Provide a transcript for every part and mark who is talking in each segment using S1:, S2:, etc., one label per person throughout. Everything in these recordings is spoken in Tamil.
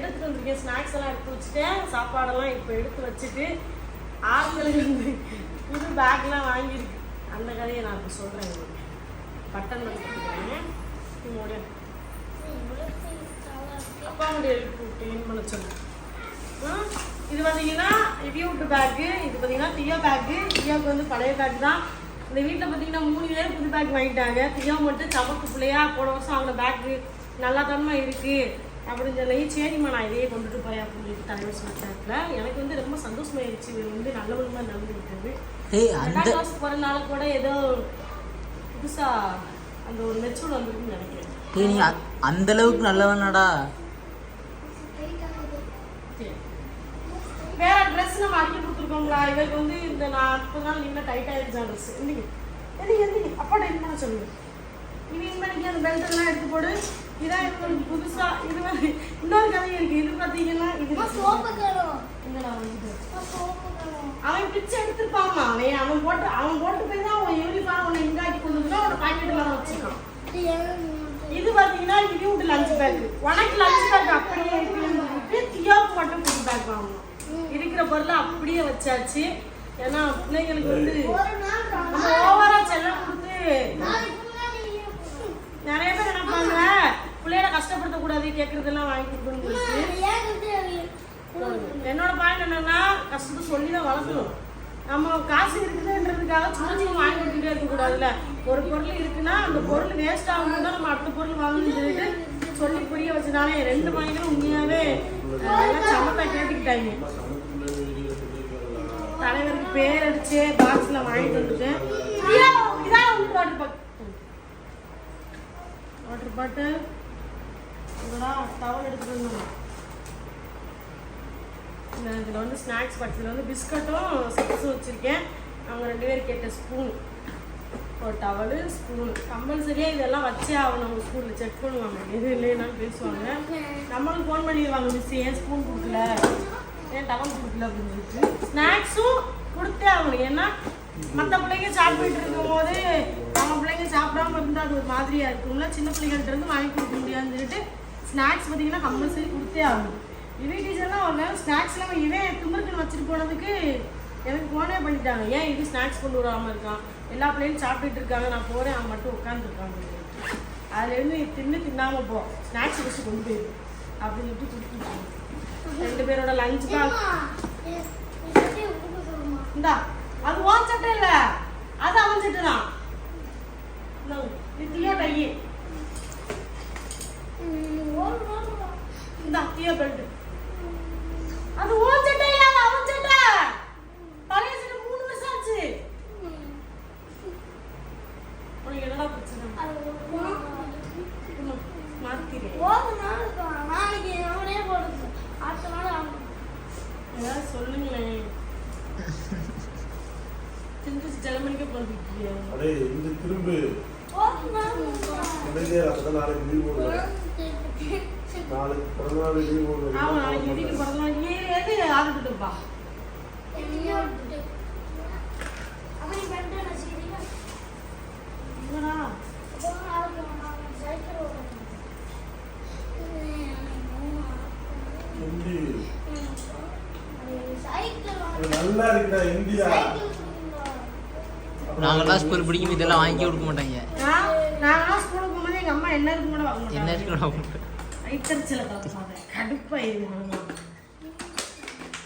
S1: எடுத்துட்டு வந்திருக்கேன். ஸ்நாக்ஸ் எல்லாம் எடுத்து வச்சுட்டேன். சாப்பாடெல்லாம் இப்போ எடுத்து வச்சுட்டு ஆறுதல் புது பேக்லாம் வாங்கியிருக்கு. அந்த கதையை நான் இப்போ சொல்கிறேன் உங்களுக்கு. பட்டன் பண்ணிக்கிறேன் உங்களுடைய அப்பாவுடைய க்ளீன் பண்ண சொன்னேன் இது பார்த்தீங்கன்னா ரிவ்யூட் பேக்கு இது பார்த்தீங்கன்னா தியோ பேக்கு தியோக்கு வந்து பழைய பேக் தான். இந்த வீட்டில் பார்த்தீங்கன்னா மூணு பேர் புது பேக் வாங்கிட்டாங்க. தியோ மட்டும் சமக்கு பிள்ளையா போன வருஷம் அவங்க பேக்கு நல்லா தன்மை இருக்குது அப்படின்னு சொல்லி சரிம்மா நான் இதையே கொண்டுட்டு போய் அப்படின்னு சொல்லிட்டு தலைவர் சொல்லிட்டாப்புல. எனக்கு வந்து ரொம்ப சந்தோஷமாயிருச்சு. இது வந்து நல்ல விதமாக நடந்து விட்டது ரெண்டாம் கிளாஸ் போகிறனால கூட ஏதோ புதுசாக அந்த ஒரு மெச்சூர் வந்துருக்குன்னு நினைக்கிறேன்.
S2: நீ அந்த அளவுக்கு நல்லவனாடா.
S1: வேற ட்ரெஸ் நம்ம அடிக்க கொடுத்துருக்கோங்களா இவருக்கு வந்து இந்த நாற்பது நாள் இன்னும் டைட் ஆயிருச்சா ட்ரெஸ் எந்திங்க எந்திங்க அப்பா டைட் பண்ண சொல்லுங்க இது இன்னைக்கு அந்த பெல்ட் எல்லாம் எடுத்து போடு. இதான் இவங்களுக்கு புதுசா இது இன்னொரு கதை இருக்கு. இது பாத்தீங்கன்னா இது என்னடா வந்து அவன் பிச்சை எடுத்திருப்பாமா? அவன் அவன் போட்டு அவன் போட்டு போய் தான் அவன் யூனிஃபார்ம் உன்னை இங்காக்கி கொண்டு வந்து அவனோட பாக்கெட் மேல வச்சிருக்கான். இது பாத்தீங்கன்னா இது லஞ்ச் பேக் உனக்கு லஞ்ச் பேக் அப்படியே இருக்குன்னு தியோக்கு மட்டும் புது பேக் வாங்கணும். இருக்கிற பொருளை அப்படியே வச்சாச்சு. ஏன்னா பிள்ளைங்களுக்கு வந்து நம்ம ஓவரா செல்லம் கொடுத்து நிறைய பேர் நினைப்பாங்க பிள்ளைகளை கஷ்டப்படுத்த கூடாது கேட்கறதெல்லாம் வாங்கி என்னோட பாயிண்ட் என்னன்னா கஷ்டத்தை சொல்லி தான் வளர்க்கணும். நம்ம காசு இருக்குதுன்றதுக்காக சும்மா சும்மா வாங்கி கொடுத்துட்டே இருக்க கூடாதுல்ல ஒரு பொருள் இருக்குன்னா அந்த பொருள் வேஸ்ட் ஆகணும் தான் நம்ம அடுத்த பொருள் வாங்கணும்னு சொல்லிட்டு சொல்லி புரிய வச்சனாலே ரெண்டு அஹ், எல்லாம் சமத்தா கேட்டுக்கிட்டாங்க. தலைவருக்கு பேர் அடிச்சு பாக்ஸ்ல வாங்கிட்டு வந்துட்டேன். இதான் இதான் உங்களுக்கு பட்டு. பாட்டில் இதெல்லாம் டவல் எடுத்துகிட்டு வந்தோம் இந்த இதில் வந்து ஸ்நாக்ஸ் பாக்ஸில் வந்து பிஸ்கட்டும் சிப்ஸும் வச்சுருக்கேன். அவங்க ரெண்டு பேர் கேட்ட ஸ்பூன் ஒரு டவலு ஸ்பூன் கம்பல்சரியாக இதெல்லாம் வச்சே ஆகணும் அவங்க ஸ்கூலில் செக் பண்ணுவாங்க. எது இல்லைனாலும் பேசுவாங்க. நம்மளும் ஃபோன் பண்ணிடுவாங்க மிஸ் ஏன் ஸ்பூன் கொடுக்கல? ஏன் டவல் கொடுக்கல அப்படின்னு சொல்லிட்டு. ஸ்நாக்ஸும் கொடுத்தே ஆகணும். ஏன்னா மற்ற பிள்ளைங்க சாப்பிட்டுட்டு இருக்கும்போது நம்ம பிள்ளைங்க சாப்பிடாம இருந்தால் அது ஒரு மாதிரியாக இருக்கும்ல சின்ன பிள்ளைங்கள்ட்ட இருந்து வாங்கி கொடுக்க முடியாதுன்னு சொல்லிட்டு ஸ்நாக்ஸ் பார்த்தீங்கன்னா கம்பல்சரி கொடுத்தே ஆகணும் இவன் டீச்சர்லாம் ஒரு நேரம் ஸ்நாக்ஸ் இல்லாமல் இவன் தும்பருக்குன்னு வச்சுட்டு போனதுக்கு எனக்கு ஃபோனே பண்ணிட்டாங்க ஏன் இது ஸ்நாக்ஸ் கொண்டு வராமல் இருக்கான் எல்லா பிள்ளைங்களும் சாப்பிட்டுட்டு இருக்காங்க நான் போகிறேன் அவன் மட்டும் உட்காந்துருக்காங்க அதுலேருந்து தின்னு தின்னாமல் போ ஸ்நாக்ஸ் வச்சு கொண்டு போயிரு அப்படின்னு சொல்லிட்டு கொடுத்துருக்காங்க ரெண்டு பேரோட லஞ்ச் தான் இந்தா அது ஓன் சட்டை இல்லை அது அவன் சட்டை தான் இந்தாங்க, இது தியோ டை இந்தா தியோ பெல்ட் அது ஓன் சட்டை இல்ல அது அவன் சட்டை பழைய சட்டை மூணு வருஷம் ஆச்சு உனக்கு என்னடா பிரச்சனை இன்னும் மாத்திரேன் ஏதாவது சொல்லுங்களேன் சிந்து ஜலமணிக்க போட்டுருக்கியா
S3: அடே இங்க திரும்பு உடனே அப்பதான் நாளைக்கு லீவ் போடுவேன் நாளைக்கு பிறந்த நாள் லீவ்
S1: ஆமா நாளைக்கு வீட்டுக்கு
S3: போடுவேன்
S1: பிறந்த நாள் ஏ எது ஆரம்பிட்டுப்பா என்னடா
S3: ஹிந்தி நல்லா இருக்குடா இந்தியா.
S2: நாங்களாம் ஸ்கூல் படிக்கும் இதெல்லாம் வாங்கி கொடுக்க மாட்டாங்க.
S1: நான் நான் ஸ்கூலுக்கு போகும்போது எங்க அம்மா என்ன இருக்கு கூட வாங்க
S2: என்ன
S1: மாட்டாங்க.
S2: இருக்கு
S1: வயிற்றுச்சில கலப்பாங்க கடுப்பாயிருந்தாங்க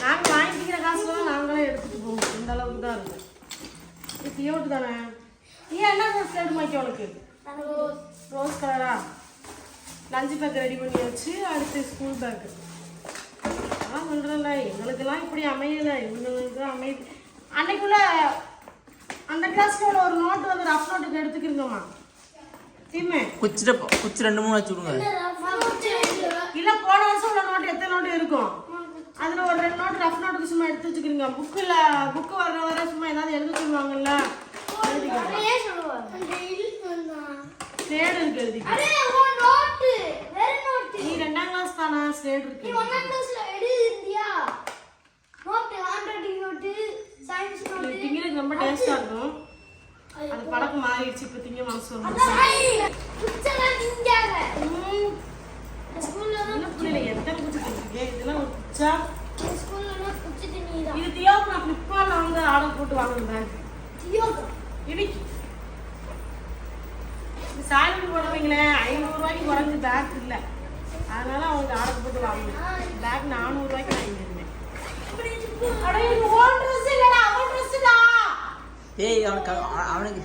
S1: நாங்கள் வாங்கிக்கிற காசுலாம் நாங்களே எடுத்துட்டு போவோம். இந்த அளவுக்கு தான் இருக்கும் இது பியோட்டு தானே? நீ என்ன ட்ரெஸ் ரெடி மாக்கி உனக்கு? ரோஸ் கலரா லஞ்ச் பேக் ரெடி பண்ணி வச்சு அடுத்து ஸ்கூல் பேக்கு அதான் சொல்கிறேன்ல எங்களுக்கெல்லாம் இப்படி அமையல. இவங்களுக்கு அமையுது அன்னைக்குள்ள அந்த கிளாஸ்ல ஒரு நோட்டு வந்து ரஃப் நோட்டுக்கு எடுத்துக்கிறோங்கம்மா தீமே
S2: குச்சிட்ட குச்சி ரெண்டு மூணு வச்சு விடுங்க.
S1: இல்ல போன வருஷம் உள்ள நோட்டு எத்தனை நோட்டு இருக்கும்? அதுல ஒரு ரெண்டு நோட்டு ரஃப் நோட்டுக்கு சும்மா எடுத்து வச்சுக்கிறீங்க. புக்குல புக்கு வர வர சும்மா ஏதாவது எழுத சொல்லுவாங்கல்ல ஸ்லேட் இருக்கு எழுதிக்க. நீ ரெண்டாம் கிளாஸ் தானா? ஸ்லேட் இருக்கு. திங்கிறதுக்கு ரொம்ப டேஸ்டா இருக்கும். அது பழக்கம் மாறிடுச்சு இப்ப திங்க மனசு வந்து ம், சின்ன பிள்ளைல எத்தனை குச்சி திங்க குச்சா
S4: இந்த ஸ்கூல்ல எல்லாம் குச்சி தண்ணி தான்
S1: இது தியோக்கு நான் ஃப்ளிப்கார்ட்ல வந்து ஆர்டர் போட்டு வாங்கினேன் பேக்
S4: யோகா.
S1: இன்னைக்கு சாலரி போடுவீங்களே ஐநூறுரூவாய்க்கு குறைஞ்ச பேக் இல்லை. அதனால அவங்க ஆர்டர் போட்டு வாங்கினேன் பேக் நானூறுரூவாய்க்கு வாங்கியிருந்தேன் அட இது ஓன் ட்ரெஸ் இல்லடா அவன் ட்ரெஸ்டா
S2: ஏய் அவனுக்கு அவ- அவனுக்கு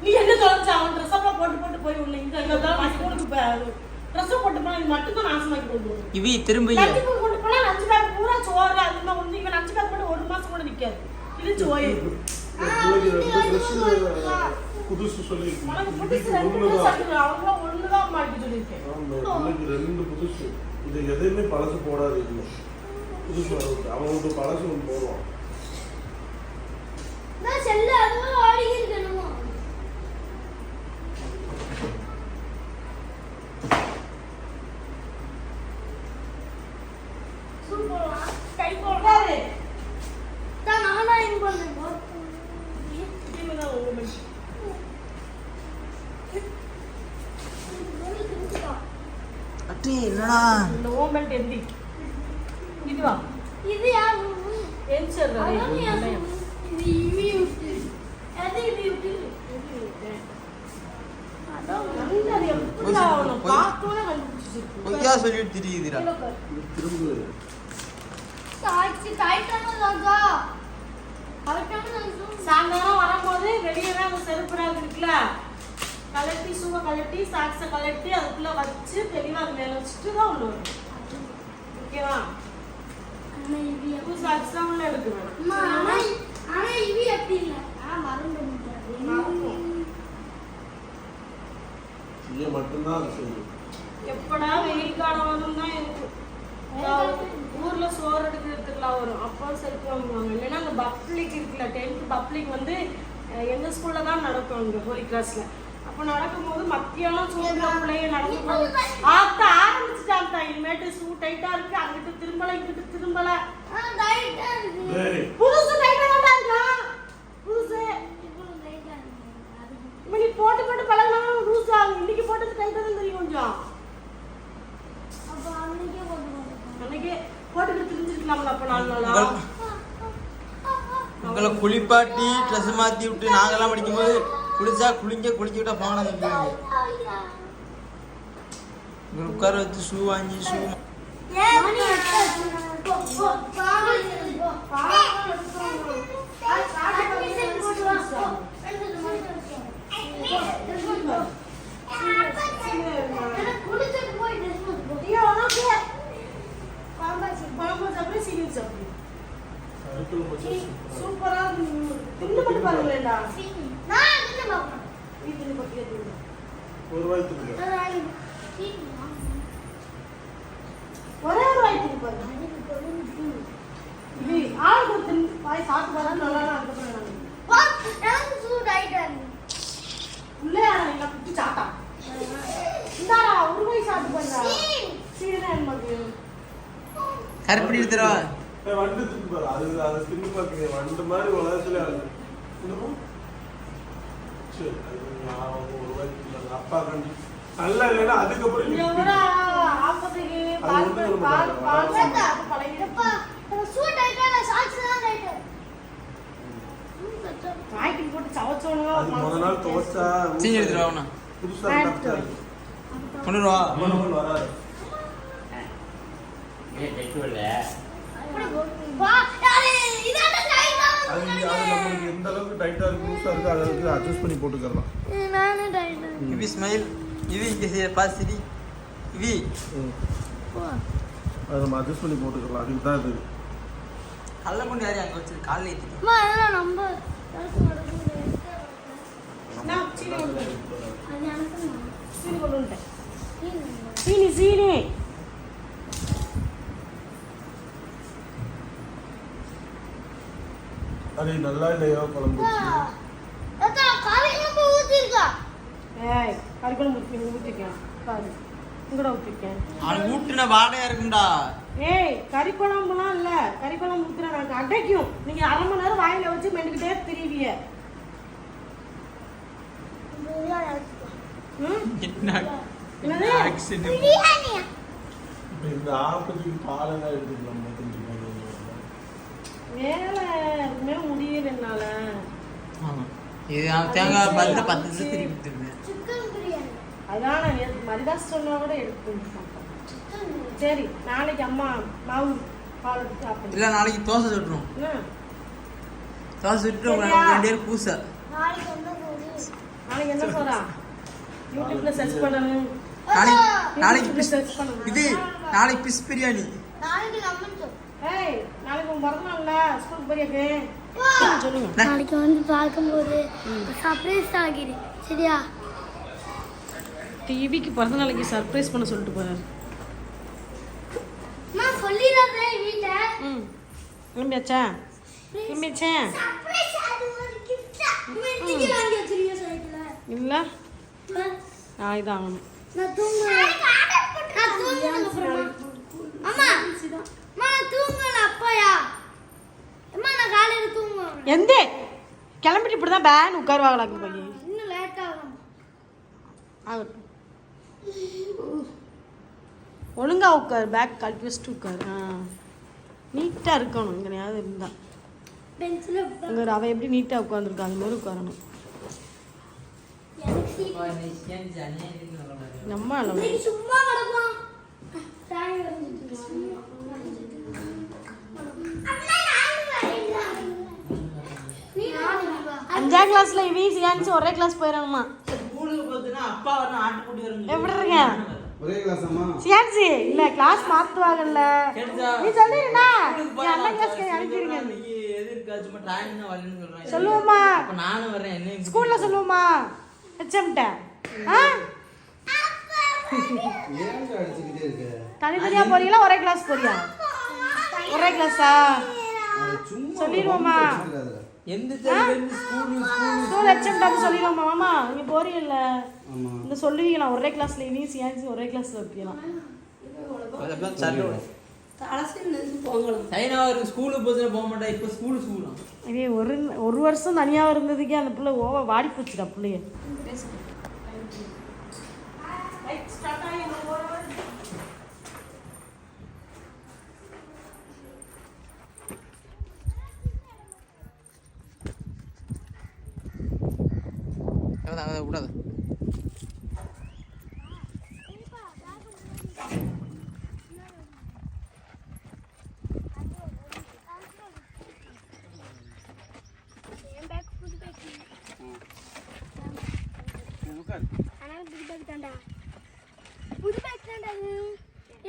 S1: நீ என்ன தொலைச்ச அவன் ட்ரெஸ் எல்லாம் போட்டு போட்டு போய் உள்ள ஸ்கூலுக்கு ட்ரெஸ் போட்டு போனா இது மட்டும் தான் நாசமாக்கி கொண்டு
S2: இவி திரும்ப
S1: லஞ்சு பேக் பூரா சோறு அது மாதிரி ஒன்று இவன் லஞ்சு பேக் போட்டு ஒரு மாசம் கூட நிக்காது. கிழிச்சு ஓயிடும்
S3: புதுசு ஒண்ணுதான்.
S1: எடுக்கணும் அவங்களும் ஒன்று தான் மாட்டி சொல்லியிருக்கேன்.
S3: ரெண்டு புதுசு. இது எதையுமே பழசு போடாது இல்லை புதுசு வரவுக்கு அவங்களுக்கு பழசு ஒன்று போடுவான்.
S4: நான் செல்ல அதுவும் ஆடி இருக்கணுமா சூப்பரா கை போடுறா
S1: உட்காரு.
S4: தான் நானா இது பண்ணேன்
S1: இனிமே தான் உங்க மனுஷி.
S2: என்னடா?
S1: இந்த ஓமெண்ட் எந்தி. இது வா
S4: இது யார்?
S1: என்சர்
S4: இது இவி விட்டு. அது இவி விட்டு?
S2: பொய்யா சொல்லிட்டு தெரியுதுடா.
S3: திரும்ப.
S4: தாய்ச்சி
S1: சாயந்தரம் வரும்போது வெளியே தான் செருப்பு இருக்குல்ல கலட்டி ஷூவை கலட்டி சாக்ஸை கலட்டி அதுக்குள்ள வச்சு தெளிவா அது மேல வச்சுட்டு தான் உள்ள வரும் ஓகேவா சாக்ஸ் தான் உள்ள எடுக்க வேணும்
S4: அம்மா ஆனா ஆனா இவி அப்படி இல்ல.
S3: செய்ய மட்டும்தான்
S1: எப்படா வெயில் காலம் வரும் தான் இருக்கு ஊர்ல சோறு எடுக்கிறதுக்குலாம் வரும். அப்போ செருப்பு வாங்குவாங்க. இல்லைன்னா அங்கே பப்ளிக் இருக்குல்ல டென்த் பப்ளிக் வந்து அஹ், எங்க ஸ்கூல்ல தான் நடக்கும் இங்க ஹோலி கிளாஸ்ல அப்போ நடக்கும்போது மத்தியானம் சூழ்நிலை பிள்ளைய நடந்து ஆத்த ஆரம்பிச்சுட்டாங்க இனிமேட்டு ஷூ டைட்டா இருக்கு. அங்கிட்டு திரும்பல இங்கிட்டு திரும்பல. புதுசு டைட்டா தான் புதுசு. நீ போட்டு போட்டு பழகினாலும் லூஸ் ஆகும் இன்னைக்கு போட்டது டைட்டா தான் தெரியும் கொஞ்சம்.
S4: அன்னைக்கே போட்டு போட்டு
S1: அன்னைக்கு போட்டுக்கிட்டு தெரிஞ்சிருக்கலாம்ல அப்ப நாலு நாளா?
S2: உங்கள் குளிப்பாட்டி ட்ரெஸ் மாற்றி விட்டு நாங்கெல்லாம் படிக்கும்போது குளிச்சா குளிங்க குளிக்க விட்டா போன இங்கே உட்கார வச்சு ஷூ வாங்கி ஷூ
S1: சூப்பரா. தின்னு மட்டும் பாருங்களேன்டா
S4: சீனி. நான் எடுத்துட்டு பார்ப்பேன்.
S1: நீ தின்னு பத்தியா தின்னு
S3: ஒரு
S4: வாங்க.
S1: ஒரே ஒரு
S4: கொழுந்து.
S1: இது ஆள் கொடுத்து வாய் சாப்பிட்டு பாரு நல்லா அதுக்கப்புறம். உள்ளே குட்டி இந்தாடா ஒரு வாய் சாப்பிட்டு பாருடா
S4: சீனி.
S1: எனக்கு
S2: கருப்படி எடுத்துருவா
S3: ஏய், வண்டு தின்னு பாரு அது அது தின்னு பாக்குங்க வண்டு மாதிரி உலகத்துல? சரி அது நான் ஒரு ரூபாய்க்கு கண்டி நல்லா இல்லைன்னா அதுக்கப்புறம் புதுசா
S4: அது
S3: அது நம்மளுக்கு எந்த அளவுக்கு டைட்டா இருக்கு லூஸா இருக்கு அதை வச்சு அட்ஜஸ்ட் பண்ணி போட்டுக்கலாம்.
S2: இவி ஸ்மைல் இவி இங்கே பாசிரி இவி.
S3: அதை நம்ம அட்ஜஸ்ட் பண்ணி போட்டுக்கலாம் அதுக்கு தான் இது.
S2: கல்ல கொண்டு யாரையும் அங்கே வச்சு ஏற்றிட்டு
S4: அதெல்லாம் நம்ம.
S1: நான் சீனி கொண்டு வரேன்.
S4: அது எனக்கு தான்.
S1: சீனி.
S3: அது நல்லா இல்லையோ குழம்பு.
S1: ஏய் கறிக்குழம்பு ஊற்றி ஊற்றிருக்கேன் பாரு இங்கட ஊற்றிருக்கேன்
S2: அவனுக்கு ஊட்டுன வாடையா இருக்கும்டா.
S1: ஏய் கறி குழம்புலாம் இல்ல. கறி குழம்பு ஊத்துற எனக்கு அடைக்கும். நீங்க அரை மணி நேரம் வாயில வச்சு மெண்டுக்கிட்டே திரிவிய.
S4: இந்த
S3: ஆப்பத்துக்கு பாலெல்லாம் எடுத்துக்கலாம்
S1: வேலை எதுவுமே முடியல என்னால.
S2: ஆமா. இது அவன் தேங்காய் பார்த்து பத்து நிமிஷம் திருப்பி திரும்பி
S4: சிக்கன் பிரியாணி.
S1: அதான் நான் மரிதாஸ் சொன்னா கூட எடுத்து சரி நாளைக்கு அம்மா மாவு பால்
S2: இல்ல நாளைக்கு தோசை சுட்டுரும்? தோசை சுட்டு ரெண்டு பேரும் பூசை
S4: நாளைக்கு என்ன
S1: போறா? யூடியூப்ல சர்ச் பண்ணணும்
S2: நாளைக்கு நாளைக்கு இது நாளைக்கு பிஸ் பிரியாணி.
S4: நாளைக்கு லெமன் சோப்
S1: ஏய் நாளைக்கு உன் பிறந்த நாள்ல ஸ்கூல் போறியாக்கு சொல்லுங்க.
S4: நாளைக்கு வந்து பார்க்கும்போது சர்ப்ரைஸ் ஆகிடு சரியா?
S1: டிவிக்கு பிறந்த நாளைக்கு சர்ப்ரைஸ் பண்ண சொல்லிட்டு போறாரு.
S4: நான் சொல்லிடுறேன் வீட்ல.
S1: ம். கிளம்பியாச்சா? கிளம்பியாச்சா? இல்லை.
S4: நான் தூங்குறேன் நான் தூங்குறேன் அப்புறமா. அம்மா அம்மா நான் தூங்குறேன் அப்பயா அம்மா நான் காலையில தூங்குவேன்
S1: எந்த? கிளம்பிட்டு இப்படி தான் பேன் உட்காருவாங்களாக்கு பையன்
S4: இன்னும் லேட் ஆகும்.
S1: ஆகட்டும். ஒழுங்கா உட்காரு பேக் கழட்டி வச்சுட்டு உட்காரு. ஆ. நீட்டாக இருக்கணும் இங்கனையாவது இருந்தா.
S4: பென்சில்
S1: அங்கே அவள் எப்படி நீட்டாக உட்காந்துருக்கா அது மாதிரி உட்காரணும். நம்ம
S4: சும்மா கிடக்கும்
S1: கிளாஸ்ல இவி சியான்சி ஒரே கிளாஸ் போயிடணுமா? எப்படி இருங்க
S5: ஒரே கிளாஸ் அம்மா
S1: சியான்சி இல்ல கிளாஸ் மாத்துவாங்கல்ல? நீ நீ அண்ணன் அனுப்பிடுங்க.
S2: இருக்கா
S1: சொல்லுவோமா?
S2: நானும் வரேன் என்ன?
S1: ஸ்கூல்ல சொல்லுவோமா? ஹெச்எம்ட்ட ஆ?
S5: இருக்க?
S1: தனித்தனியா போறீங்களா? ஒரே கிளாஸ் போறியா? ஒரே கிளாஸா சொல்லிடுவோமா?
S2: ஸ்கூல்
S1: ஹெச்எம்ட்ட சொல்லிடுவோமா மாமா. நீங்க போறீங்கல்ல. இந்த சொல்லுவீங்களா ஒரே கிளாஸ்ல இனி சியான்சி ஒரே கிளாஸ்ல வைக்கலாம்
S2: ஒரு
S1: ஒரு வருஷம் தனியாக இருந்ததுக்கே அந்த பிள்ளை ஓவ வாடி போச்சுடா பிள்ளைய
S2: அதை விடாத
S4: என் பேக் புது பேக்
S5: உட்காரு
S4: ஆனால் புது பேக் தான்டா புது பேக் தான்டா அது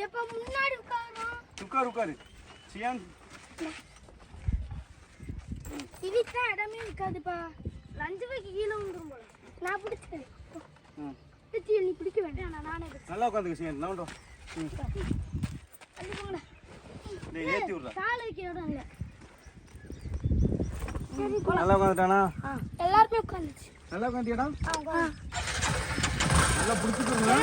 S4: எப்போ முன்னாடி உட்காரும்
S5: உட்காரு உட்காரு. சியான்.
S4: இதுக்கு தான் இடமே இருக்காதுப்பா லஞ்சு பேக்கு கீழே வந்துடும் போல. நான் பிடிச்சேன்
S5: ம்.
S4: நீ பிடிக்க வேண்டாம். நான் நானே
S5: நல்லா உட்காந்துக்க நவுண்டோ
S4: அது போங்கடா
S5: டேய் ஏத்தி விட்றா.
S4: கால் வைக்க இடம் இல்லை.
S5: நல்லா உட்காந்துட்டானா?
S4: எல்லாருமே உட்காந்துச்சு.
S5: நல்லா உட்காந்தியாடா நல்லா
S4: ஆ